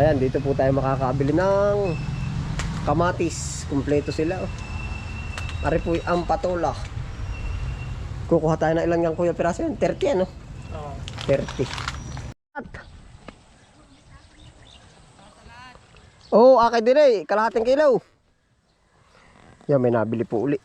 Ayan, dito po tayo makakabili ng kamatis. Kumpleto sila. Oh. Ari po ang patola. Kukuha tayo ng ilang yung kuya piraso yan. 30 ano? Oo. 30. At. Oh, akin din eh. Kalahating kilo. Yan, may nabili po uli.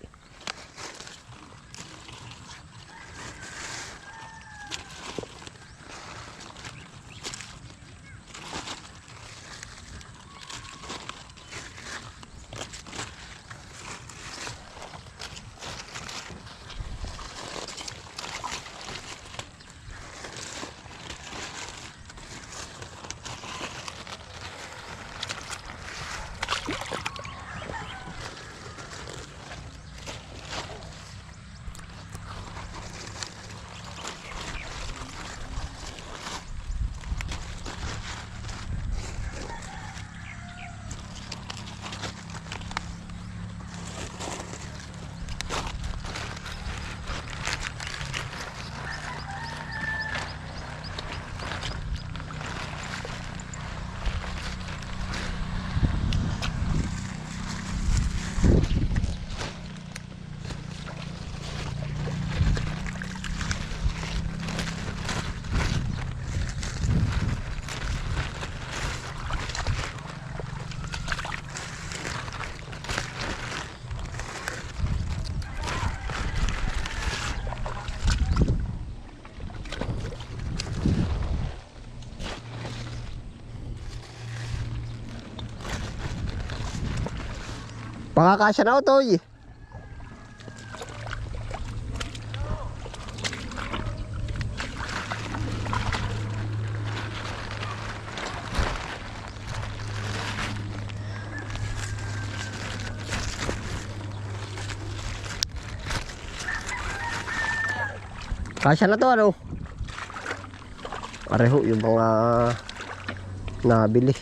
Pakakasya na eh. Kasya na to ano? Pareho yung mga nabili.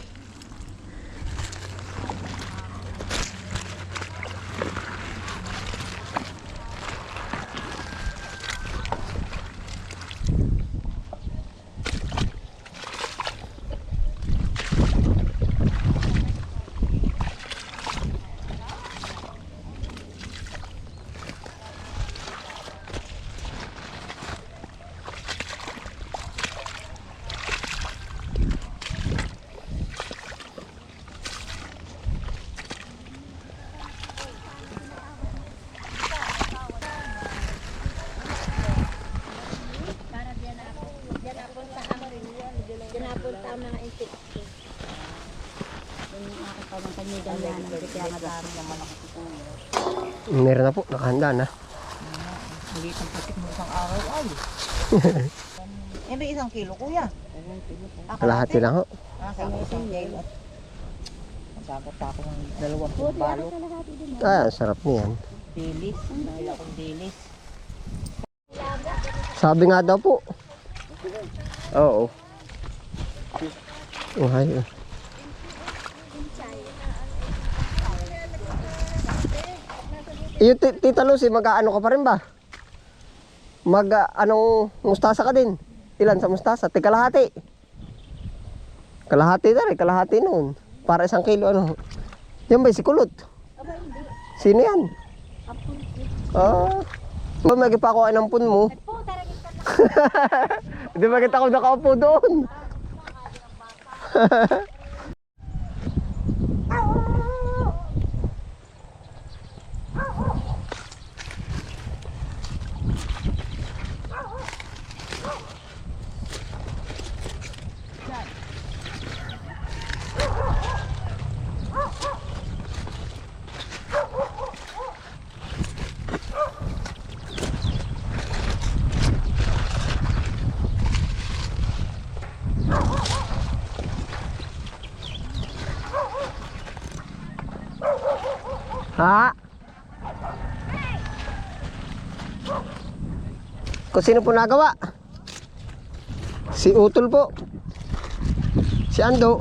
Para diyan na ako. Diyan na punta ang Diyan na punta ang mga intik. Yung aking pamangkin niya dyan yan. Ang kaya madami naman ako Meron na po, nakahanda na. Hindi isang putik mo isang araw ay. eh may isang kilo kuya. Ah, Kalahati lang ho. Ah, sa isang kilo. Magkakot pa ako ng dalawang balot. Ah, sarap niyan. Dilis. Dahil akong dilis. Sabi nga daw po. Oo. Oh, hay. Iyo, ti- Tita Lucy, mag-ano ka pa rin ba? Mag, ah, anong, mustasa ka din? Ilan sa mustasa? Tika kalahati. Kalahati na rin, kalahati noon. Para isang kilo, ano. Yan ba, si Kulot? Sino yan? Ah. Oh, may pa ako ng pun mo. Hindi makita ko nakaupo doon. Ha? Kung sino po nagawa? Si Utol po. Si Ando.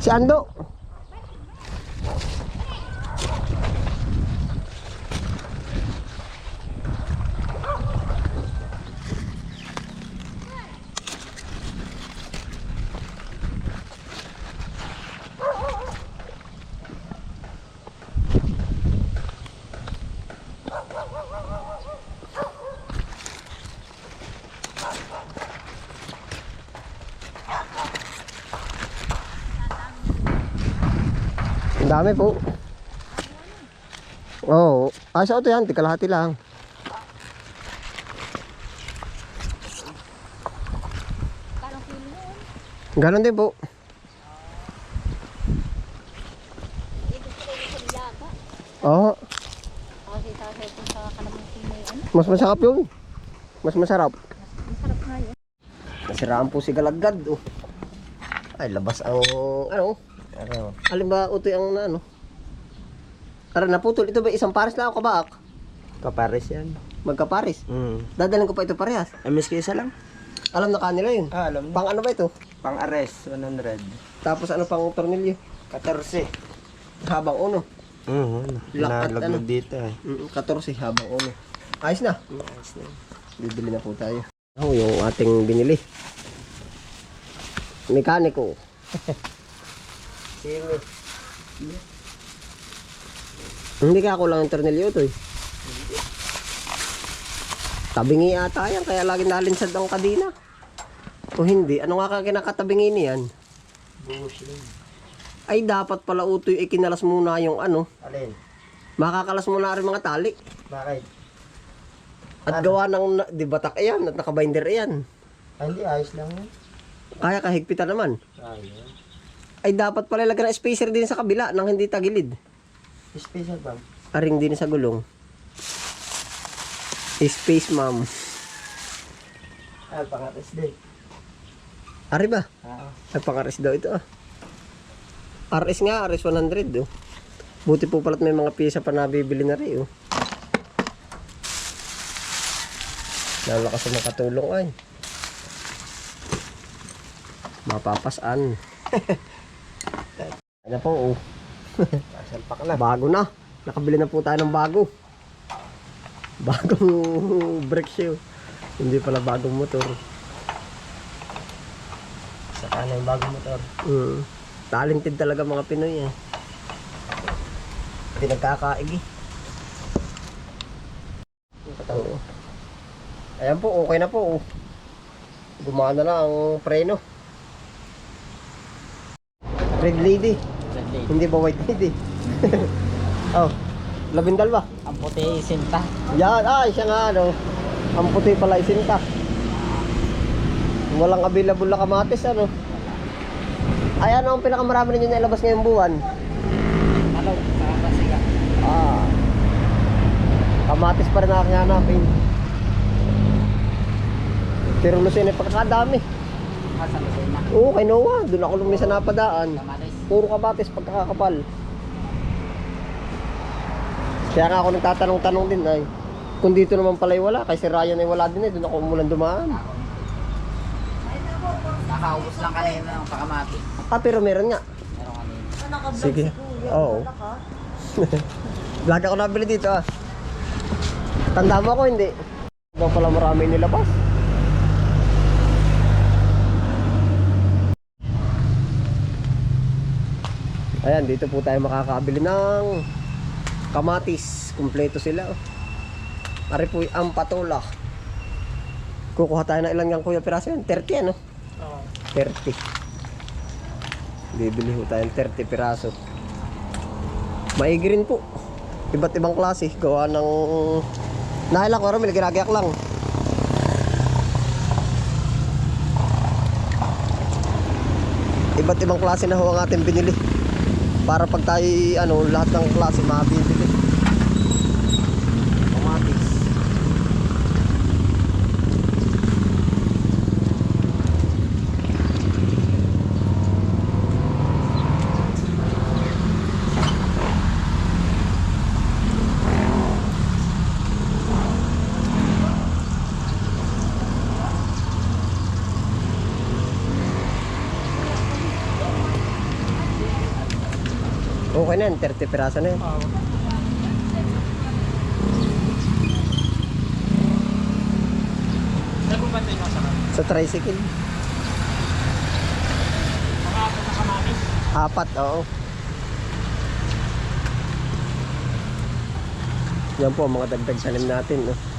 Si Ando. Dami po. Oo. Oh, ah, sa auto yan. Tikalahati lang. Ganon din po. Oo. Yun. Mas masarap yun. Mas masarap. Masarap nga yun. Nasiraan po si Galagad. Oh. Ay, labas ang ano. Ano? Alin ba utoy ang na, ano? Ara naputol. Ito ba isang pares lang o kabaak? Kapares yan. Magkapares. Mm. Dadalhin ko pa ito parehas. MSK isa lang? Alam na kanila yun. Ah, alam Pang ano ba ito? Pang arrest, 100. Tapos ano pang tornilyo? 14. Habang uno. Mm, Lakat, ano? Nalaglag dito eh. Mm, 14 habang uno. Ayos na. Ayos na. Bibili na po tayo. Oh, yung ating binili. Mekaniko. Simi. Hindi ka ako lang ang tornilyo ito eh. Tabingi ata yan, kaya lagi nalinsad ang kadina. O hindi, ano nga ka kinakatabingi niyan? Buhos. Ay dapat pala utoy ikinalas muna yung ano, Alin? makakalas muna rin mga tali. Bakit? At gawa ng, di batak yan, at nakabinder yan. Ah, hindi, ayos lang yun. Kaya kahigpitan naman. Ayos. Ay dapat pala lagyan ng spacer din sa kabila nang hindi tagilid. Special bang? Aring din sa gulong. Space ma'am. Ah, pang arrest din. Ari ba? Ah, Ay pang-RS daw ito ah. RS nga, RS 100 oh. Buti po pala't may mga pyesa pa nabibili na rin oh. Lalakas sa makatulong ay. Mapapasan. Ano po oh. salpak na. Bago na. Nakabili na po tayo ng bago. Bagong brake shoe. Hindi pala bagong motor. Saka na yung bagong motor. Mm. Talented talaga mga Pinoy eh. Pinagkakaig eh. Oo. Ayan po, okay na po. oh. Gumana na ang preno. Red lady. Hindi ba white lady? oh, labindal ba? Ang puti sinta. Yan, ay siya nga ano. Ang puti pala isinta. Walang available na kamatis ano. Ay ano ang pinakamarami ninyo nailabas ngayong buwan? Ano? Saka basiga. Ah. Kamatis pa rin aking hanapin. Pero Lucena pagkakadami. Ba sa ina? Oo, kay Noah. Doon ako lumisa napadaan. Kamatis. Puro kamatis pagkakakapal. Kaya nga ako nagtatanong-tanong din ay kung dito naman pala ay wala, kay si Ryan ay wala din eh, doon ako umulan dumaan. Nakaubos lang kanina ng pakamati. Ah, pero meron nga. Meron kanina. Sige. Oo. Lagi ako nabili dito ah. Tanda mo ako hindi. Daw pala marami nilabas. Ayan, dito po tayo makakabili ng kamatis. Kumpleto sila. Oh. Ari po ang patola. Kukuha tayo ng ilang yung kuya piraso yan. 30 ano? Oo. 30. Bibili ho tayo ng 30 piraso. Maigi rin po. Iba't ibang klase. Gawa ng... Nahila ko rin, ginagayak lang. Iba't ibang klase na ho ang ating binili. Para pag tayo, ano, lahat ng klase mabibili. Na yan, 30 piraso na yan. Saan ba ito yung masarap? Sa tricycle. Makakapot na kamatis. Apat, oo. Yan po mga dagdag salim natin. No?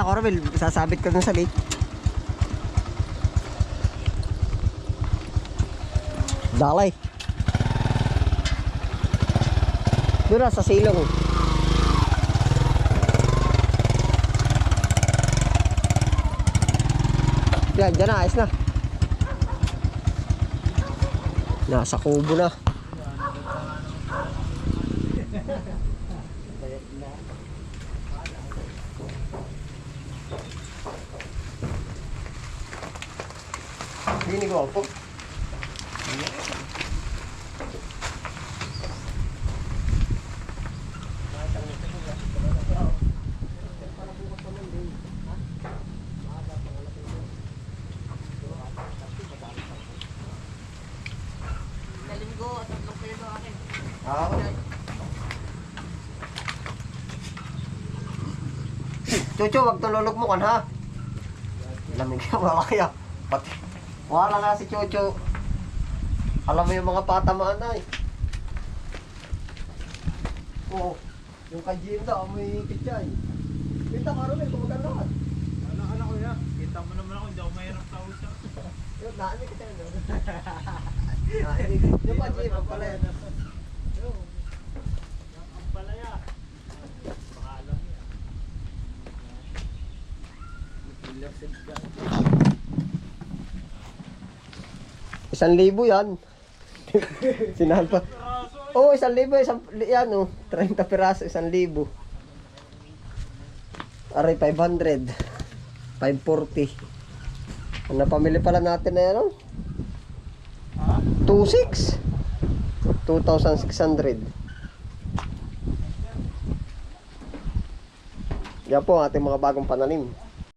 Teka lang, Corbel, sasabit ko dun sa gate. Dalay. Doon sa silong. Yan, dyan na, ayos na. Nasa kubo na. Hindi ko po. Ah. Chucho, wag tululog mo kan ha. Lamig ka wala kaya. Pati. Wala nga si Chucho. Alam mo yung mga patamaan na eh. Oo. Yung kay Jim daw, may kitchay. Kita ka rin, kumaganda ka. Ano, ano ko yan? Kita mo naman ako, hindi ako mahirap sa usap. Yung naanin kita yun. Yung pa Jim, ang pala yan. Isang libo yan. Sinahan pa. Oo, oh, isang libo, isang, yan oh. 30 piraso, isang libo. Aray, 500. 540. Ano pamili pala natin na yan oh? 26. 2,600. Yan po ating mga bagong pananim.